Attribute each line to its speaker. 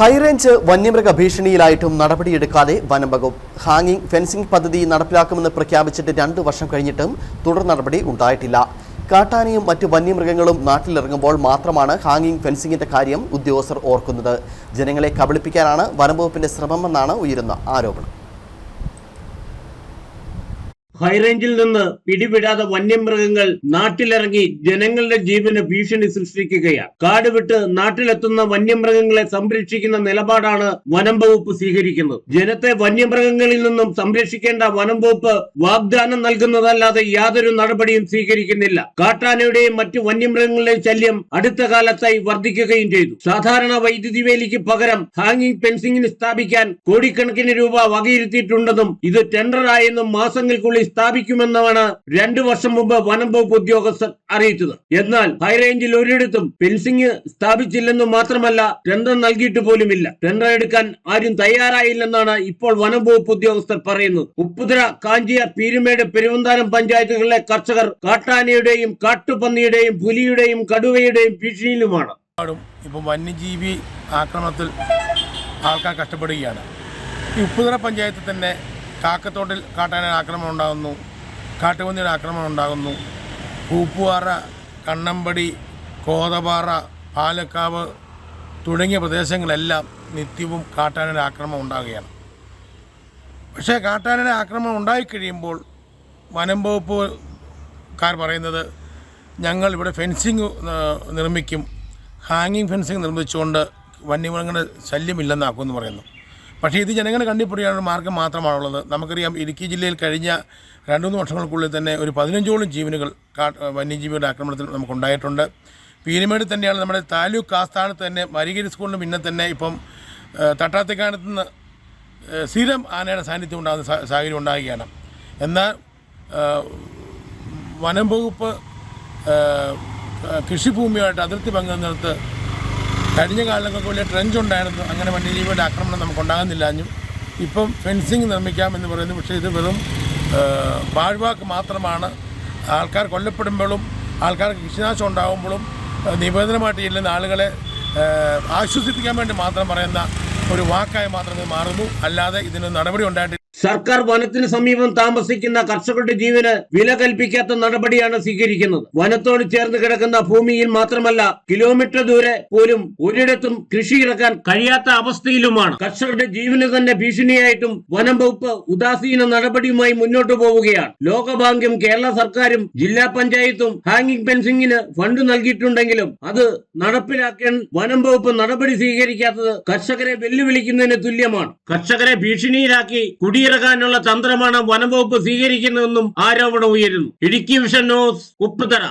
Speaker 1: High range വന്യമൃഗ ഭീഷണിയിലായിട്ടും നടപടിയെടുക്കാതെ വനം വകുപ്പ് ഹാങ്ങിങ് ഫെൻസിംഗ് പദ്ധതി നടപ്പിലാക്കുമെന്ന് പ്രഖ്യാപിച്ചിട്ട് രണ്ടു വർഷം കഴിഞ്ഞിട്ടും തുടർ നടപടി ഉണ്ടായിട്ടില്ല. കാട്ടാനയും മറ്റ് വന്യമൃഗങ്ങളും നാട്ടിലിറങ്ങുമ്പോൾ മാത്രമാണ് ഹാങ്ങിങ് ഫെൻസിംഗിന്റെ കാര്യം ഉദ്യോഗസ്ഥർ ഓർക്കുന്നത്. ജനങ്ങളെ കബളിപ്പിക്കാനാണ് വനംവകുപ്പിന്റെ ശ്രമമെന്നാണ് ഉയരുന്ന ആരോപണം.
Speaker 2: ഹൈറേഞ്ചിൽ നിന്ന് പിടിവിടാതെ വന്യമൃഗങ്ങൾ നാട്ടിലിറങ്ങി ജനങ്ങളുടെ ജീവന് ഭീഷണി സൃഷ്ടിക്കുകയാണ്. കാട് വിട്ട് നാട്ടിലെത്തുന്ന വന്യമൃഗങ്ങളെ സംരക്ഷിക്കുന്ന നിലപാടാണ് വനം വകുപ്പ് സ്വീകരിക്കുന്നത്. ജനത്തെ വന്യമൃഗങ്ങളിൽ നിന്നും സംരക്ഷിക്കേണ്ട വനം വകുപ്പ് വാഗ്ദാനം നൽകുന്നതല്ലാതെ യാതൊരു നടപടിയും സ്വീകരിക്കുന്നില്ല. കാട്ടാനയുടെയും മറ്റു വന്യമൃഗങ്ങളുടെയും ശല്യം അടുത്ത കാലത്തായി വർദ്ധിക്കുകയും ചെയ്തു. സാധാരണ വൈദ്യുതി വേലിക്ക് പകരം ഹാങ്ങിങ് ഫെൻസിംഗിന് സ്ഥാപിക്കാൻ കോടിക്കണക്കിന് രൂപ വകയിരുത്തിയിട്ടുണ്ടെന്നും ഇത് ടെൻഡറായെന്നും മാസങ്ങൾക്കുള്ളിൽ സ്ഥാപിക്കുമെന്നാണ് രണ്ടു വർഷം മുമ്പ് വനം വകുപ്പ് ഉദ്യോഗസ്ഥർ അറിയിച്ചത്. എന്നാൽ ഹൈറേഞ്ചിൽ ഒരിടത്തും ഫെൻസിംഗ് സ്ഥാപിച്ചില്ലെന്നും മാത്രമല്ല ടെൻഡർ നൽകിയിട്ട് പോലുമില്ല. ടെൻഡർ എടുക്കാൻ ആരും തയ്യാറായില്ലെന്നാണ് ഇപ്പോൾ വനം വകുപ്പ് ഉദ്യോഗസ്ഥർ പറയുന്നത്. ഉപ്പുതര കാഞ്ചിയ പീരുമേട് പെരുവന്താനം പഞ്ചായത്തുകളിലെ കർഷകർ കാട്ടാനയുടെയും കാട്ടുപന്നിയുടെയും പുലിയുടെയും കടുവയുടെയും ഭീഷണിയിലുമാണ്.
Speaker 3: ഇപ്പം വന്യജീവി ആക്രമണത്തിൽ ആൾക്കാർ കഷ്ടപ്പെടുകയാണ്. ഈ ഉപ്പുതറ പഞ്ചായത്തിൽ തന്നെ കാക്കത്തോട്ടിൽ കാട്ടാന ആക്രമണം ഉണ്ടാകുന്നു. കാട്ടുപന്നിയുടെ ആക്രമണം ഉണ്ടാകുന്നു. പൂപ്പുവാറ കണ്ണമ്പടി കോതപാറ പാലക്കാവ് തുടങ്ങിയ പ്രദേശങ്ങളെല്ലാം നിത്യവും കാട്ടാനയുടെ ആക്രമണം ഉണ്ടാകുകയാണ്. പക്ഷേ കാട്ടാനയുടെ ആക്രമണം ഉണ്ടായിക്കഴിയുമ്പോൾ വനം വകുപ്പുകാർ പറയുന്നത് ഞങ്ങൾ ഇവിടെ ഫെൻസിങ് നിർമ്മിക്കും. ഹാങ്ങിങ് ഫെൻസിങ് നിർമ്മിച്ചുകൊണ്ട് വന്യമൃഗങ്ങളുടെ ശല്യമില്ലെന്നാക്കുമെന്ന് പറയുന്നു. പക്ഷേ ഇത് ജനങ്ങളെ ഒരു മാർഗം മാത്രമാണുള്ളത്. നമുക്കറിയാം ഇടുക്കി ജില്ലയിൽ കഴിഞ്ഞ രണ്ട് മൂന്ന് വർഷങ്ങൾക്കുള്ളിൽ തന്നെ ഒരു പതിനഞ്ചോളം ജീവനുകൾ വന്യജീവിയുടെ ആക്രമണത്തിൽ നമുക്കുണ്ടായിട്ടുണ്ട്. പീരുമേട് തന്നെയാണ് നമ്മുടെ താലൂക്ക് ആസ്ഥാനത്ത് തന്നെ മരികേരി സ്കൂളിന് പിന്നെ തന്നെ ഇപ്പം തട്ടാത്തിക്കാനത്ത് നിന്ന് സ്ഥിരം ആനയുടെ സാന്നിധ്യം ഉണ്ടാകുന്ന സാഹചര്യം ഉണ്ടാകുകയാണ്. എന്നാൽ വനം വകുപ്പ് കൃഷിഭൂമിയായിട്ട് അതിർത്തി പങ്കിടുന്നിടത്ത് കഴിഞ്ഞ കാലങ്ങൾക്ക് വലിയ ട്രെഞ്ച് ഉണ്ടായിരുന്നു. അങ്ങനെ വന്യജീവിയുടെ ആക്രമണം നമുക്ക് ഉണ്ടാകുന്നില്ലാഞ്ഞും ഇപ്പം ഫെൻസിങ് നിർമ്മിക്കാം എന്ന് പറയുന്നു. പക്ഷേ ഇത് വെറും വാഴ്വാക്ക് മാത്രമാണ്. ആൾക്കാർ കൊല്ലപ്പെടുമ്പോഴും ആൾക്കാർക്ക് കൃഷിനാശം ഉണ്ടാകുമ്പോഴും നിബന്ധനമായിട്ട് ചെല്ലുന്ന ആളുകളെ ആശ്വസിപ്പിക്കാൻ വേണ്ടി മാത്രം പറയുന്ന ഒരു വാക്കായി മാത്രമേ മാറുന്നു. അല്ലാതെ ഇതിന് നടപടി ഉണ്ടായിട്ടില്ല.
Speaker 2: സർക്കാർ വനത്തിന് സമീപം താമസിക്കുന്ന കർഷകരുടെ ജീവന് വില കൽപ്പിക്കാത്ത നടപടിയാണ് സ്വീകരിക്കുന്നത്. വനത്തോട് ചേർന്ന് കിടക്കുന്ന ഭൂമിയിൽ മാത്രമല്ല കിലോമീറ്റർ ദൂരെ പോലും ഒരിടത്തും കൃഷി ഇറക്കാൻ കഴിയാത്ത അവസ്ഥയിലുമാണ്. കർഷകരുടെ ജീവന് തന്നെ ഭീഷണിയായിട്ടും വനം വകുപ്പ് ഉദാസീന നടപടിയുമായി മുന്നോട്ടു പോവുകയാണ്. ലോകബാങ്കും കേരള സർക്കാരും ജില്ലാ പഞ്ചായത്തും ഹാങ്ങിങ് ഫെൻസിംഗിന് ഫണ്ട് നൽകിയിട്ടുണ്ടെങ്കിലും അത് നടപ്പിലാക്കാൻ വനം വകുപ്പ് നടപടി സ്വീകരിക്കാത്തത് കർഷകരെ വെല്ലുവിളിക്കുന്നതിന് തുല്യമാണ്. കർഷകരെ ഭീഷണിയിലാക്കി കുടിയിറക്കാനുള്ള തന്ത്രമാണ് വനം വകുപ്പ് സ്വീകരിക്കുന്നതെന്നും ആരോപണം ഉയരുന്നു. Idukki vision news Upputhara.